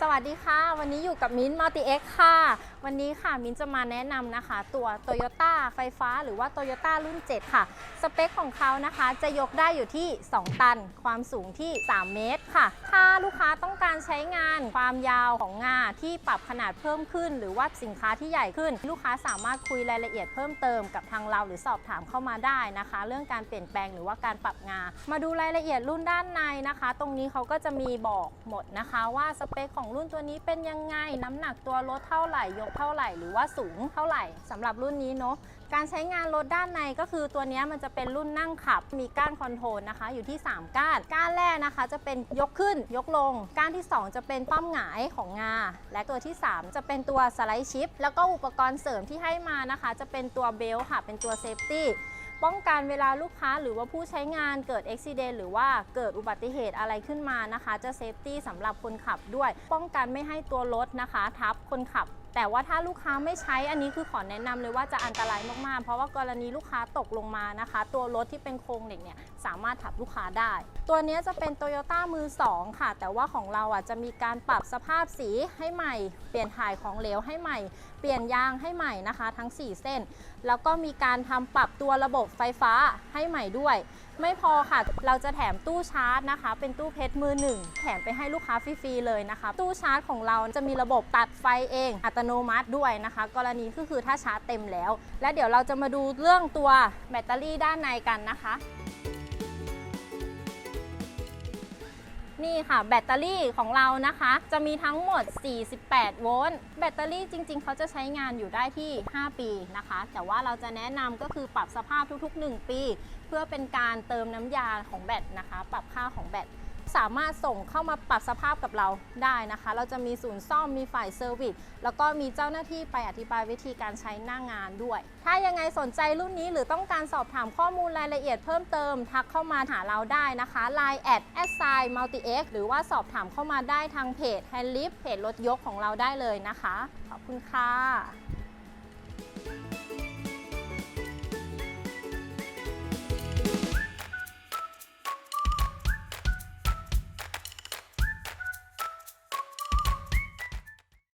สวัสดีค่ะ วันนี้อยู่กับมิ้นมัลติเอ็กค่ะวันนี้ค่ะมิ้นจะมาแนะนำนะคะ ตัว Toyota ไฟฟ้าหรือว่า Toyota รุ่น 7 ค่ะ สเปคของเขานะคะ จะยกได้อยู่ที่ 2 ตัน ความสูงที่ 3 เมตรค่ะ ถ้าลูกค้าต้องการใช้งานความยาวของงาที่ปรับขนาดเพิ่มขึ้น หรือว่าสินค้าที่ใหญ่ขึ้น ลูกค้าสามารถคุยรายละเอียดเพิ่มเติมกับทางเราหรือสอบถามเข้ามาได้นะคะ เรื่องการเปลี่ยนแปลงหรือว่าการปรับงา มาดูรายละเอียดรุ่นด้านในนะคะ ตรงนี้เขาก็จะมีบอกหมดนะคะ ว่าสเปคของรุ่นตัวนี้เป็นยังไงน้ำหนักตัวรถเท่าไหร่ยกเท่าไหร่ หรือว่าสูงเท่าไหร่สำหรับรุ่นนี้เนาะการใช้งานรถด้านในก็คือตัวนี้มันจะเป็นรุ่นนั่งขับ มีก้านคอนโทรลนะคะ อยู่ที่ 3 ก้าน ก้านแรกนะคะ จะเป็นยกขึ้นยกลง ก้านที่ 2 จะเป็นป้อมหงายของงา และตัวที่ 3 จะเป็นตัวสไลด์ชิป แล้วก็อุปกรณ์เสริมที่ให้มานะคะ จะเป็นตัวเบลต์ค่ะ เป็นตัวเซฟตี้ป้องกันเวลาลูกค้าหรือว่าผู้ใช้งานเกิดอุบิเหตุหรือว่าเกิดอุบัติเหตุอะไรขึ้นมานะคะ จะเซฟตี้สำหรับคนขับด้วย ป้องกันไม่ให้ตัวรถนะคะ ทับคนขับแต่ว่าถ้าลูกค้าไม่ใช้อันนี้คือขอแนะนำเลยว่าจะอันตรายมากๆ เพราะว่ากรณีลูกค้าตกลงมานะคะ ตัวรถที่เป็นโครงเหล็กเนี่ยสามารถทับลูกค้าได้ ตัวนี้จะเป็น Toyota มือ 2 ค่ะ แต่ว่าของเราอะจะมีการปรับสภาพสีให้ใหม่ เปลี่ยนถ่ายของเหลวให้ใหม่ เปลี่ยนยางให้ใหม่นะคะ ทั้ง 4 เส้น แล้วก็มีการทำปรับตัวระบบไฟฟ้าให้ใหม่ด้วย ไม่พอค่ะ เราจะแถมตู้ชาร์จนะคะ เป็นตู้เพชรมือหนึ่งแถมไปให้ลูกค้าฟรีๆเลยนะคะ ตู้ชาร์จของเราจะมีระบบตัดไฟเองอัตโนมัติด้วยนะคะ กรณีก็คือถ้าชาร์จเต็มแล้ว และเดี๋ยวเราจะมาดูเรื่องตัวแบตเตอรี่ด้านในกันนะคะนี่ค่ะแบตเตอรี่ของเรานะคะ จะมีทั้งหมด 48 โวลต์แบตเตอรี่จริง ๆ เขาจะใช้งานอยู่ได้ที่ 5 ปีนะคะ แต่ว่าเราจะแนะนำก็คือปรับสภาพทุก ๆ 1 ปี เพื่อเป็นการเติมน้ำยาของแบตนะคะ ปรับค่าของแบต สามารถส่งเข้ามาปรับสภาพกับเราได้นะคะ เราจะมีศูนย์ซ่อมมีฝ่ายเซอร์วิสแล้วก็มีเจ้าหน้าที่ไปอธิบายวิธีการใช้หน้างานด้วย ถ้ายังไงสนใจรุ่นนี้หรือต้องการสอบถามข้อมูลรายละเอียดเพิ่มเติม ทักเข้ามาหาเราได้นะคะ Line แอดแอดไซน์มัลติเอ็กหรือว่าสอบถามเข้ามาได้ทางเพจแฮนลิฟเพจรถยกของเราได้เลยนะคะ ขอบคุณค่ะ